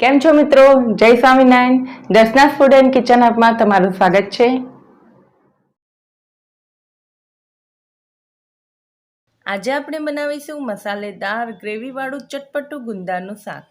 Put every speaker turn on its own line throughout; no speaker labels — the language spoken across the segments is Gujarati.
કેમ છો મિત્રો? જય Swaminarayan. Darshana food and kitchen હબમાં તમારું સ્વાગત છે. આજે આપણે બનાવીશું મસાલેદાર ગ્રેવીવાળું ચટપટું ગુંદાનું શાક.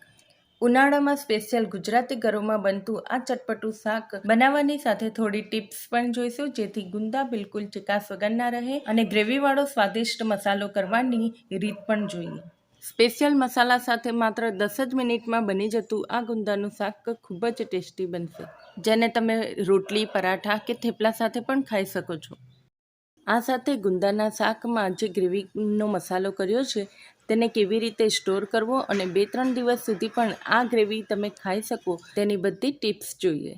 ઉનાળામાં સ્પેશિયલ ગુજરાતી ઘરોમાં બનતું આ ચટપટું શાક બનાવવાની સાથે થોડી ટિપ્સ પણ જોઈશું, જેથી ગુંદા બિલકુલ ચિકાસ વગરના રહે અને ગ્રેવીવાળો સ્વાદિષ્ટ મસાલો કરવાની રીત પણ જોઈએ. સ્પેશિયલ મસાલા સાથે માત્ર દસ જ મિનિટમાં બની જતું આ ગુંદાનું શાક ખૂબ જ ટેસ્ટી બનશે, જેને તમે રોટલી, પરાઠા કે થેપલા સાથે પણ ખાઈ શકો છો. આ સાથે ગુંદાના શાકમાં જે ગ્રેવીનો મસાલો કર્યો છે, તેને કેવી રીતે સ્ટોર કરવો અને બે ત્રણ દિવસ સુધી પણ આ ગ્રેવી તમે ખાઈ શકો, તેની બધી ટિપ્સ જોઈએ.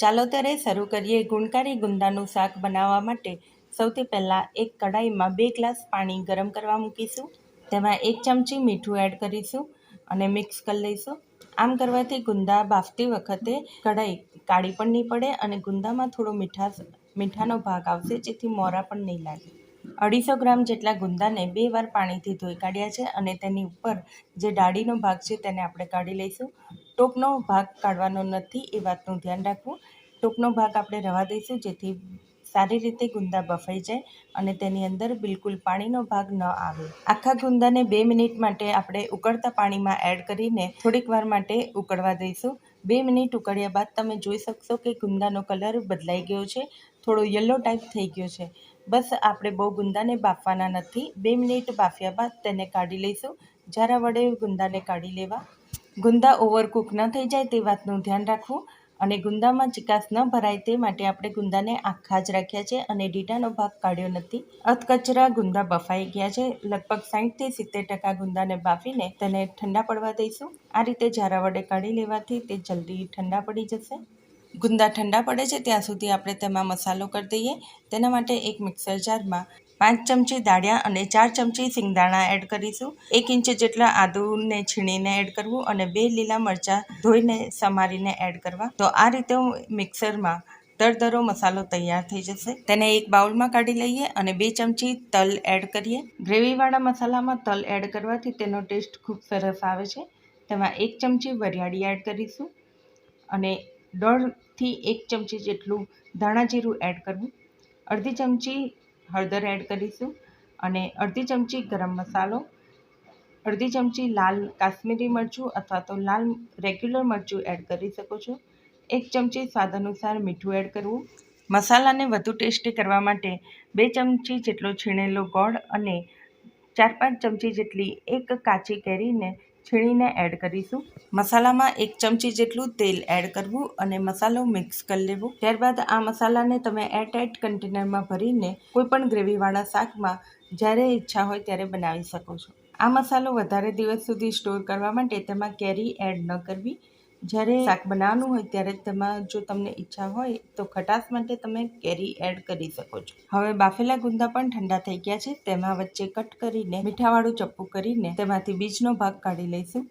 ચાલો ત્યારે શરૂ કરીએ ગુણકારી ગુંદાનું શાક બનાવવા માટે. સૌથી પહેલાં એક કડાઈમાં બે ગ્લાસ પાણી ગરમ કરવા મૂકીશું. તેમાં એક ચમચી મીઠું એડ કરીશું અને મિક્સ કરી લઈશું. આમ કરવાથી ગુંદા બાફતી વખતે કઢાઈ કાળી પણ નહીં પડે અને ગુંદામાં થોડો મીઠાશ મીઠાનો ભાગ આવશે જેથી મોરા પણ નહીં લાગે. અઢીસો ગ્રામ જેટલા ગુંદાને બે વાર પાણીથી ધોઈ કાઢ્યા છે અને તેની ઉપર જે ડાળીનો ભાગ છે તેને આપણે કાઢી લઈશું. ટોપનો ભાગ કાઢવાનો નથી એ વાતનું ધ્યાન રાખવું. ટોપનો ભાગ આપણે રવા દઈશું જેથી સારી રીતે ગુંદા બફાઈ જાય અને તેની અંદર બિલકુલ પાણીનો ભાગ ન આવે. આખા ગુંદાને બે મિનિટ માટે આપણે ઉકળતા પાણીમાં એડ કરીને થોડીક વાર માટે ઉકળવા દઈશું. બે મિનિટ ઉકળ્યા બાદ તમે જોઈ શકશો કે ગુંદાનો કલર બદલાઈ ગયો છે, થોડો યલો ટાઈપ થઈ ગયો છે. બસ આપણે બહુ ગુંદાને બાફવાના નથી. બે મિનિટ બાફ્યા બાદ તેને કાઢી લઈશું. જ્યારે વડે ગુંદાને કાઢી લેવા. ગુંદા ઓવરકુક ન થઈ જાય તે વાતનું ધ્યાન રાખવું. અને ગુંદામાં ચિકાસ ન ભરાય તે માટે આપણે ગુંદાને આખા જ રાખ્યા છે અને ડીટાનો ભાગ કાઢ્યો નથી. અધકચરા ગુંદા બફાઈ ગયા છે. લગભગ સાહીઠથી સિત્તેર ટકા ગુંદાને બાફીને તેને ઠંડા પડવા દઈશું. આ રીતે ઝારા વડે કાઢી લેવાથી તે જલ્દી ઠંડા પડી જશે. ગુંદા ઠંડા પડે છે ત્યાં સુધી આપણે તેમાં મસાલો કરી દઈએ. તેના માટે એક મિક્સર જારમાં પાંચ ચમચી દાળિયા અને ચાર ચમચી સિંગદાણા એડ કરીશું. એક ઇંચ જેટલા આદુને છીણીને એડ કરવું અને બે લીલા મરચાં ધોઈને સમારીને એડ કરવા. તો આ રીતે હું મિક્સરમાં દરદરો મસાલો તૈયાર થઈ જશે. તેને એક બાઉલમાં કાઢી લઈએ અને બે ચમચી તલ એડ કરીએ. ગ્રેવીવાળા મસાલામાં તલ એડ કરવાથી તેનો ટેસ્ટ ખૂબ સરસ આવે છે. તેમાં એક ચમચી વરિયાળી એડ કરીશું અને દોઢથી એક ચમચી જેટલું ધાણા જીરું એડ કરવું. અડધી ચમચી હળદર એડ કરીશું અને અડધી ચમચી ગરમ મસાલો, અડધી ચમચી લાલ કાશ્મીરી મરચું અથવા તો લાલ રેગ્યુલર મરચું એડ કરી શકો છો. એક ચમચી સ્વાદ અનુસાર મીઠું એડ કરવું. મસાલાને વધુ ટેસ્ટી કરવા માટે બે ચમચી જેટલો છીણેલો ગોળ અને ચાર પાંચ ચમચી જેટલી એક કાચી કેરીને છીણીને એડ કરીશું. મસાલામાં એક ચમચી જેટલું તેલ એડ કરવું અને મસાલો મિક્સ કરી લેવો. ત્યારબાદ આ મસાલાને તમે એરટાઇટ કન્ટેનરમાં ભરીને કોઈપણ ગ્રેવીવાળા શાકમાં જ્યારે ઈચ્છા હોય ત્યારે બનાવી શકો છો. આ મસાલો વધારે દિવસ સુધી સ્ટોર કરવા માટે તેમાં કેરી એડ ન કરવી. જ્યારે શાક બનાવવાનું હોય ત્યારે તેમાં જો તમને ઈચ્છા હોય તો ખટાશ માટે તમે કેરી એડ કરી શકો છો. હવે બાફેલા ગુંદા પણ ઠંડા થઈ ગયા છે. તેમાં વચ્ચે કટ કરીને મીઠાવાળું ચપ્પુ કરીને તેમાંથી બીજનો ભાગ કાઢી લઈશું.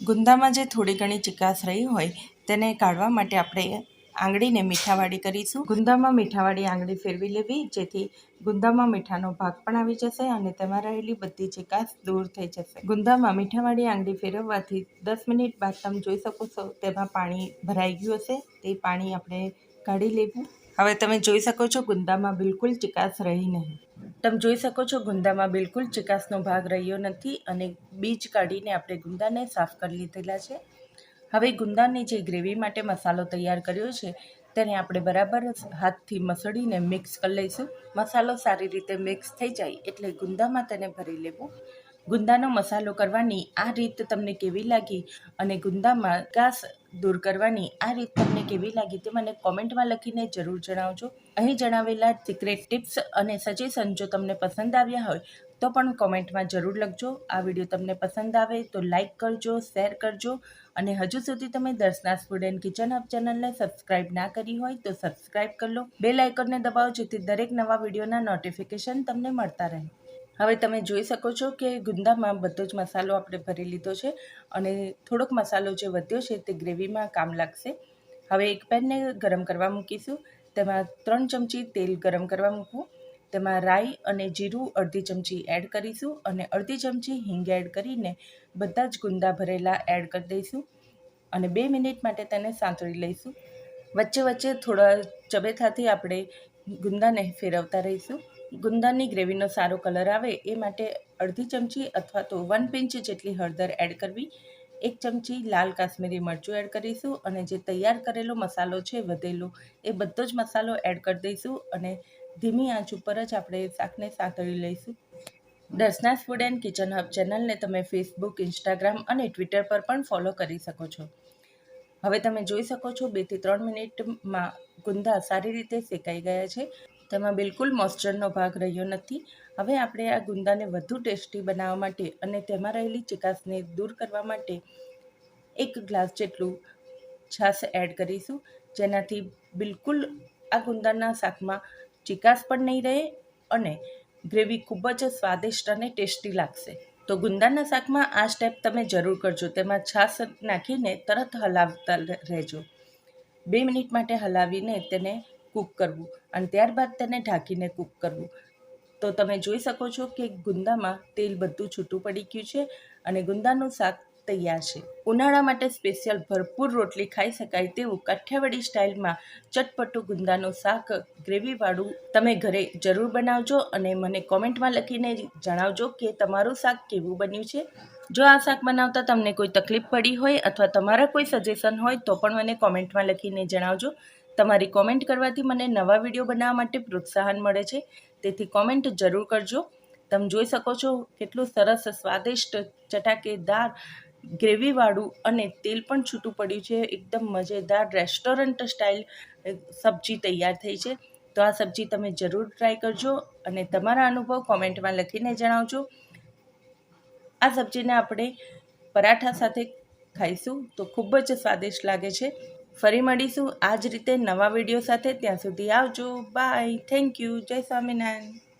ગુંદામાં જે થોડી ઘણી ચિકાસ રહી હોય તેને કાઢવા માટે આપણે આંગળીને મીઠાવાળી કરીશું. ગુંદામાં મીઠાવાળી આંગળી ફેરવી લેવી, જેથી ગુંદામાં મીઠાનો ભાગ પણ આવી જશે અને તેમાં રહેલી બધી ચિકાસ દૂર થઈ જશે. ગુંદામાં મીઠાવાળી આંગળી ફેરવવાથી દસ મિનિટ બાદ તમે જોઈ શકો છો તેમાં પાણી ભરાઈ ગયું હશે. તે પાણી આપણે કાઢી લેવું. હવે તમે જોઈ શકો છો ગુંદામાં બિલકુલ ચિકાસ રહી નહીં. તમે જોઈ શકો છો ગુંદામાં બિલકુલ ચિકાસનો ભાગ રહ્યો નથી અને બીજ કાઢીને આપણે ગુંદાને સાફ કરી લીધેલા છે. હવે ગુંદાની જે ગ્રેવી માટે મસાલો તૈયાર કર્યો છે, તેને આપણે બરાબર હાથથી મસળીને મિક્સ કરી લઈશું. મસાલો સારી રીતે મિક્સ થઈ જાય એટલે ગુંદામાં તેને ભરી લેવું. ગુંદાનો મસાલો કરવાની આ રીત તમને કેવી લાગી અને ગુંદામાં ઘાસ દૂર કરવાની આ રીત તમને કેવી લાગી તે મને કોમેન્ટમાં લખીને જરૂર જણાવજો. અહીં જણાવેલા સિક્રેટ ટિપ્સ અને સજેશન જો તમને પસંદ આવ્યા હોય તો પણ કોમેન્ટમાં જરૂર લખજો. આ વીડિયો તમને પસંદ આવે તો લાઇક કરજો, શેર કરજો અને હજુ સુધી તમે દર્શના એન્ડ કિચન હબ ચેનલને સબસ્ક્રાઇબ ના કરી હોય તો સબસ્ક્રાઇબ કરી લો. બે લાઇકનને દબાવો જેથી દરેક નવા વિડીયોના નોટિફિકેશન તમને મળતા રહે. હવે તમે જોઈ શકો છો કે ગુંદામાં બધો જ મસાલો આપણે ભરી લીધો છે અને થોડોક મસાલો જે વધ્યો છે તે ગ્રેવીમાં કામ લાગશે. હવે એક પેનને ગરમ કરવા મૂકીશું. તેમાં ત્રણ ચમચી તેલ ગરમ કરવા મૂકવું. તેમાં રાઈ અને જીરું અડધી ચમચી એડ કરીશું અને અડધી ચમચી હિંગ એડ કરીને બધા જ ગુંદા ભરેલા એડ કરી દઈશું અને બે મિનિટ માટે તેને સાંતળી લઈશું. વચ્ચે વચ્ચે થોડા ચબેથાથી આપણે ગુંદાને ફેરવતા રહીશું. ગુંદાની ગ્રેવીનો સારો કલર આવે એ માટે અડધી ચમચી અથવા તો વન પિંચ જેટલી હળદર એડ કરવી, એક ચમચી લાલ કાશ્મીરી મરચું એડ કરીશું અને જે તૈયાર કરેલો મસાલો છે વધેલો એ બધો જ મસાલો એડ કરી દઈશું અને ધીમી આંચ ઉપર જ આપણે શાકને સાંતળી લઈશું. Darshana food and kitchen hub ચેનલને તમે ફેસબુક, ઇન્સ્ટાગ્રામ અને ટ્વિટર પર પણ ફોલો કરી શકો છો. હવે તમે જોઈ શકો છો બેથી ત્રણ મિનિટમાં ગુંદા સારી રીતે શેકાઈ ગયા છે. તેમાં બિલકુલ મોઇસ્ચરનો ભાગ રહ્યો નથી. હવે આપણે આ ગુંદાને વધુ ટેસ્ટી બનાવવા માટે અને તેમાં રહેલી ચિકાસને દૂર કરવા માટે એક ગ્લાસ જેટલું છાશ એડ કરીશું. જેનાથી બિલકુલ આ ગુંદાના શાકમાં ચિકાસ પણ નહીં રહે અને ગ્રેવી ખૂબ જ સ્વાદિષ્ટ અને ટેસ્ટી લાગશે. તો ગુંદાના શાકમાં આ સ્ટેપ તમે જરૂર કરજો. તેમાં છાશ નાખીને તરત હલાવતા રહેજો. બે મિનિટ માટે હલાવીને તેને કૂક કરવું અને ત્યારબાદ તેને ઢાંકીને કૂક કરવું. તો તમે જોઈ શકો છો કે ગુંદામાં તેલ બધું છૂટું પડી ગયું છે અને ગુંદાનું શાક તૈયાર છે. ઉનાળા માટે સ્પેશિયલ ભરપૂર રોટલી ખાઈ શકાય તેવું કાઠિયાવાડી સ્ટાઇલમાં ચટપટું ગુંદાનું શાક, ગ્રેવીવાળું તમે ઘરે જરૂર બનાવજો અને મને કોમેન્ટમાં લખીને જણાવજો કે તમારું શાક કેવું બન્યું છે. જો આ શાક બનાવતા તમને કોઈ તકલીફ પડી હોય અથવા તમારા કોઈ સજેશન હોય તો પણ મને કોમેન્ટમાં લખીને જણાવજો. તમારી કોમેન્ટ કરવાથી મને નવા વીડિયો બનાવવા માટે પ્રોત્સાહન મળે છે. તેથી કોમેન્ટ જરૂર કરજો. તમે જોઈ શકો છો કેટલું સરસ, સ્વાદિષ્ટ ચટાકેદાર ગ્રેવીવાળું અને તેલ પણ છૂટું પડ્યું છે. એકદમ મજેદાર રેસ્ટોરન્ટ સ્ટાઇલ સબ્જી તૈયાર થઈ છે. તો આ સબ્જી તમે જરૂર ટ્રાય કરજો અને તમારા અનુભવ કોમેન્ટમાં લખીને જણાવજો. આ સબ્જીને આપણે પરાઠા સાથે ખાઈશું તો ખૂબ જ સ્વાદિષ્ટ લાગે છે. ફરી મળીશું આ જ રીતે નવા વીડિયો સાથે. ત્યાં સુધી આવજો. બાય. Thank you. જય સ્વામિનારાયણ.